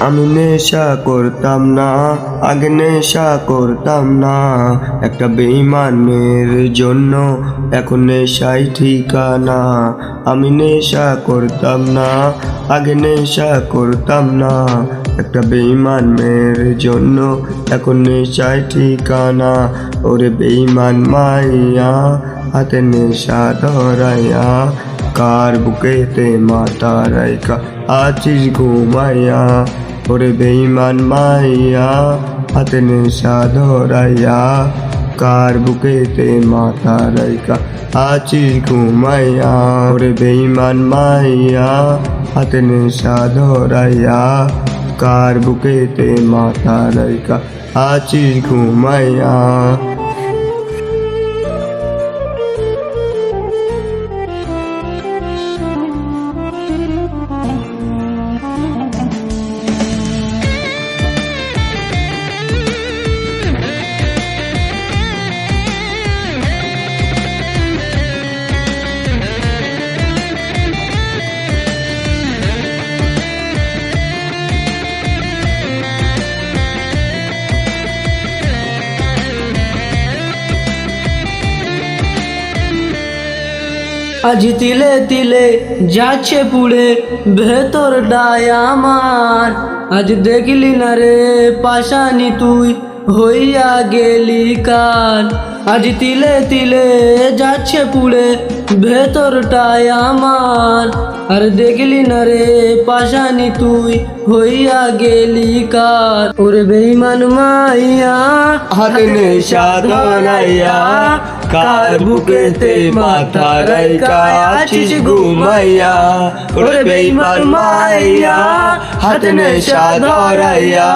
আমি নেশা করতাম না, আগে নেশা করতাম না। একটা বেইমানের জন্য এখন নেশাই ঠিকানা। আমি নেশা করতাম না, আগে নেশা করতাম না। একটা বেইমান মেয়ের জন্য এখন নেশাই ঠিকানা। ওরে বেইমান মাইয়া, হাতে নেশা ধরাইয়া, কার বুকেতে মাথা রাইকা আছিস ঘুমাইয়া। ওরে বেঈমান মাইয়া, হাতে নেশা ধরাইয়া, কার বুকেতে মাথা রাইকা আছিস ঘুমাইয়া। ওরে বেঈমান মাইয়া, হাতে নেশা ধরাইয়া, কার বুকেতে মাথা রাইকা আছিস ঘুমাইয়া। আজ তিলে তিলে যাচ্ছে পুড়ে ভেতর আমার। আজ দেখলি না রে পাশানি তুই হইয়া গেলি কান। আজ তিলে তিলে যাচ্ছে পুড়ে ভেতরটায় আমার। আর দেখলি না রে পাশানি তুই, হইয়া গেলি কার? ওরে বেইমান মাইয়া, হাতে নেশা ধরাইয়া, কার বুকেতে মাথা রাইকা আছিস ঘুমাইয়া ওরে বেইমান মাইয়া, হাতে নেশা ধরাইয়া,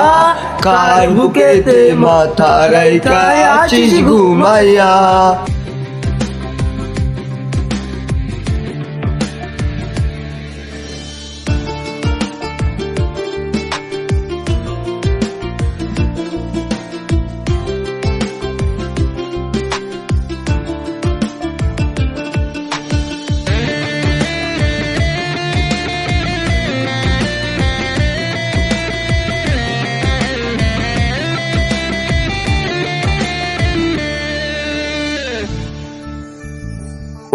কার বুকেতে মাথা রাইকা আছিস ঘুমাইয়া।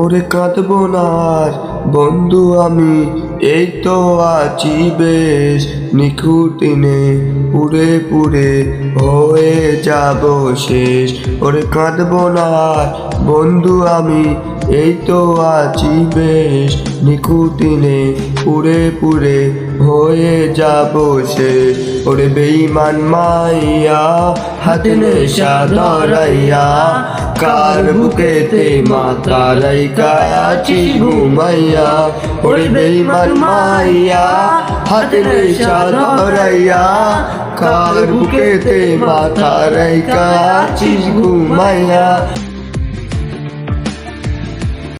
ওরে কাঁদব না আর। বন্ধু আমি, এই তো আছি বেশ। নিখুঁতিনে পুরে পুরে হয়ে যাব শেষ। ওরে কাঁদব না আর। বন্ধু আমি, এই তো আছি বেশ। নিখুঁতিনে পুরে পুরে হয়ে যাব শেষ ওরে বেইমান মাইয়া, হাতে নেশা ধরাইয়া, কার বুকেতে মাথা রাইকা আছি ঘুমাইয়া? ওরে বেইমান মাইয়া, হাতে নেশা ধরাইয়া, কার বুকেতে মাথা রাইকা আছিস ঘুমাইয়া?